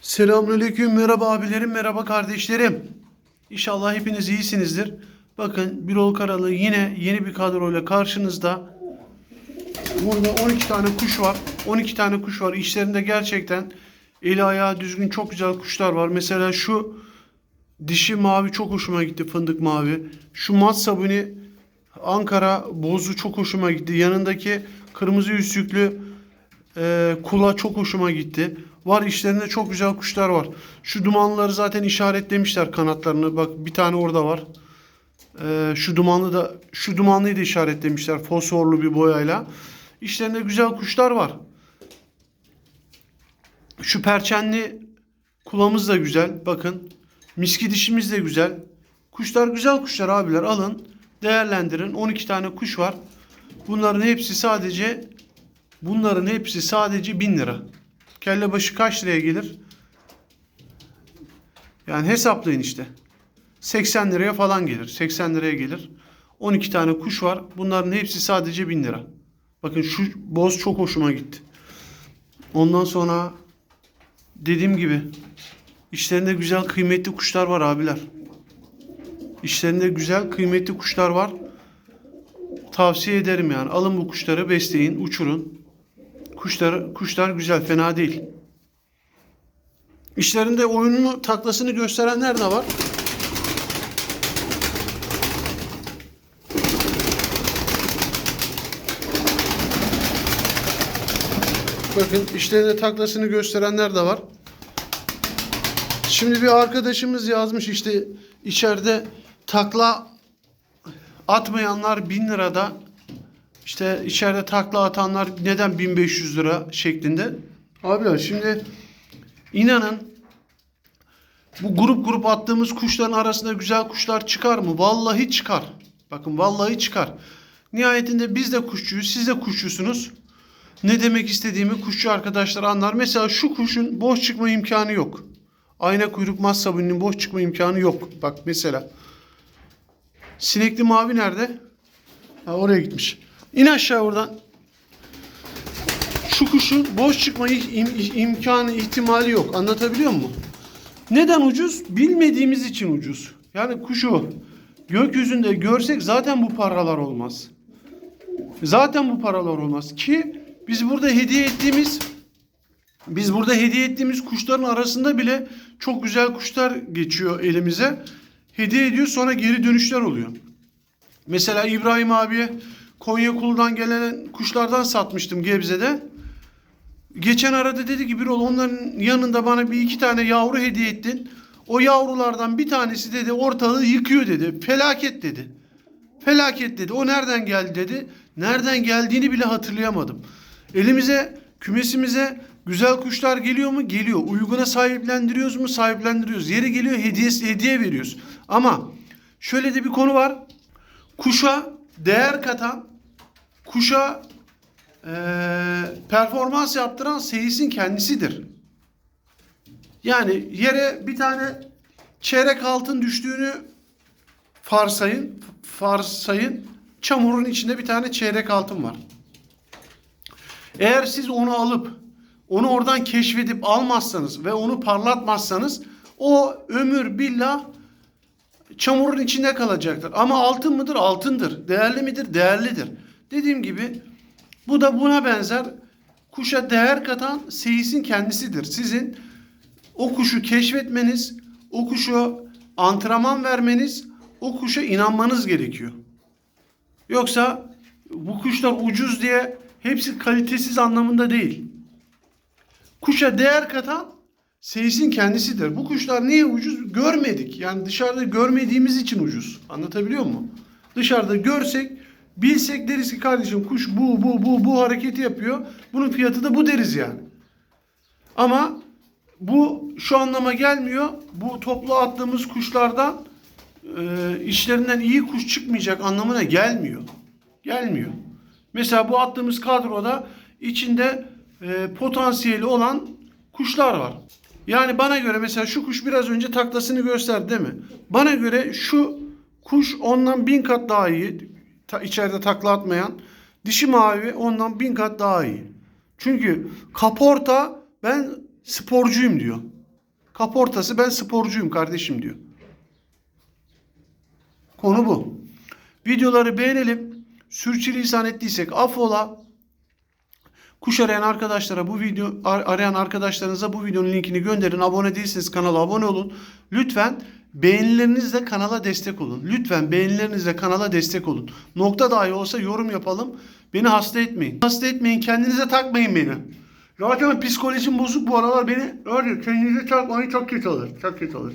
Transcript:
Selamünaleyküm, merhaba abilerim, merhaba kardeşlerim. İnşallah hepiniz iyisinizdir. Bakın Birol Karalı yine yeni bir kadroyla karşınızda. Burada 12 tane kuş var. 12 tane kuş var. İşlerinde gerçekten eli ayağı düzgün çok güzel kuşlar var. Mesela şu dişi mavi çok hoşuma gitti fındık mavi. Şu mat sabuni Ankara bozu çok hoşuma gitti. Yanındaki kırmızı yüzüklü ee, kula çok hoşuma gitti. Var işlerinde çok güzel kuşlar var. Şu dumanları zaten işaretlemişler kanatlarını. Bak bir tane orada var. Ee, şu dumanlı da şu dumanlıyı da işaretlemişler fosforlu bir boyayla. İşlerinde güzel kuşlar var. Şu perçenli kulamız da güzel. Bakın. Miski dişimiz de güzel. Kuşlar güzel kuşlar abiler. Alın. Değerlendirin. 12 tane kuş var. Bunların hepsi sadece Bunların hepsi sadece 1000 lira. Kelle başı kaç liraya gelir? Yani hesaplayın işte. 80 liraya falan gelir. 80 liraya gelir. 12 tane kuş var. Bunların hepsi sadece 1000 lira. Bakın şu boz çok hoşuma gitti. Ondan sonra dediğim gibi işlerinde güzel kıymetli kuşlar var abiler. İşlerinde güzel kıymetli kuşlar var. Tavsiye ederim yani. Alın bu kuşları besleyin, uçurun. Kuşlar, kuşlar güzel, fena değil. İşlerinde oyununu, taklasını gösterenler de var. Bakın işlerinde taklasını gösterenler de var. Şimdi bir arkadaşımız yazmış işte içeride takla atmayanlar 1000 lirada işte içeride takla atanlar neden 1500 lira şeklinde. Abiler şimdi inanın bu grup grup attığımız kuşların arasında güzel kuşlar çıkar mı? Vallahi çıkar. Bakın vallahi çıkar. Nihayetinde biz de kuşçuyuz, siz de kuşçusunuz. Ne demek istediğimi kuşçu arkadaşlar anlar. Mesela şu kuşun boş çıkma imkanı yok. Ayna kuyruk mas sabununun boş çıkma imkanı yok. Bak mesela. Sinekli mavi nerede? Ha, oraya gitmiş. İn aşağı oradan. Şu kuşun boş çıkma im- im- imkanı, ihtimali yok. Anlatabiliyor muyum? Neden ucuz? Bilmediğimiz için ucuz. Yani kuşu gökyüzünde görsek zaten bu paralar olmaz. Zaten bu paralar olmaz ki biz burada hediye ettiğimiz biz burada hediye ettiğimiz kuşların arasında bile çok güzel kuşlar geçiyor elimize. Hediye ediyor sonra geri dönüşler oluyor. Mesela İbrahim abiye Konya Kulu'dan gelen kuşlardan satmıştım Gebze'de. Geçen arada dedi ki Birol onların yanında bana bir iki tane yavru hediye ettin. O yavrulardan bir tanesi dedi ortalığı yıkıyor dedi. Felaket dedi. Felaket dedi. O nereden geldi dedi. Nereden geldiğini bile hatırlayamadım. Elimize, kümesimize güzel kuşlar geliyor mu? Geliyor. Uyguna sahiplendiriyoruz mu? Sahiplendiriyoruz. Yeri geliyor hediye, hediye veriyoruz. Ama şöyle de bir konu var. Kuşa değer katan, kuşa eee, performans yaptıran seyisin kendisidir. Yani yere bir tane çeyrek altın düştüğünü farsayın, farsayın çamurun içinde bir tane çeyrek altın var. Eğer siz onu alıp onu oradan keşfedip almazsanız ve onu parlatmazsanız o ömür billah çamurun içinde kalacaktır. Ama altın mıdır? Altındır. Değerli midir? Değerlidir. Dediğim gibi bu da buna benzer kuşa değer katan seyisin kendisidir. Sizin o kuşu keşfetmeniz, o kuşu antrenman vermeniz, o kuşa inanmanız gerekiyor. Yoksa bu kuşlar ucuz diye hepsi kalitesiz anlamında değil. Kuşa değer katan seyisin kendisidir. Bu kuşlar niye ucuz? Görmedik. Yani dışarıda görmediğimiz için ucuz. Anlatabiliyor muyum? Dışarıda görsek, bilsek deriz ki kardeşim kuş bu bu bu bu hareketi yapıyor. Bunun fiyatı da bu deriz yani. Ama bu şu anlama gelmiyor. Bu toplu attığımız kuşlardan e, işlerinden iyi kuş çıkmayacak anlamına gelmiyor. Gelmiyor. Mesela bu attığımız kadroda içinde e, potansiyeli olan kuşlar var. Yani bana göre mesela şu kuş biraz önce taklasını gösterdi değil mi? Bana göre şu kuş ondan bin kat daha iyi. Ta, içeride takla atmayan. Dişi mavi ondan bin kat daha iyi. Çünkü kaporta ben sporcuyum diyor. Kaportası ben sporcuyum kardeşim diyor. Konu bu. Videoları beğenelim. Sürçülisan ettiysek affola. Kuş arayan arkadaşlara bu video ar- arayan arkadaşlarınıza bu videonun linkini gönderin. Abone değilseniz kanala abone olun. Lütfen beğenilerinizle kanala destek olun. Lütfen beğenilerinizle kanala destek olun. Nokta dahi olsa yorum yapalım. Beni hasta etmeyin. Hasta etmeyin. Kendinize takmayın beni. Zaten psikolojim bozuk bu aralar beni. Öyle kendinize takmayın çok kötü olur. Çok kötü olur.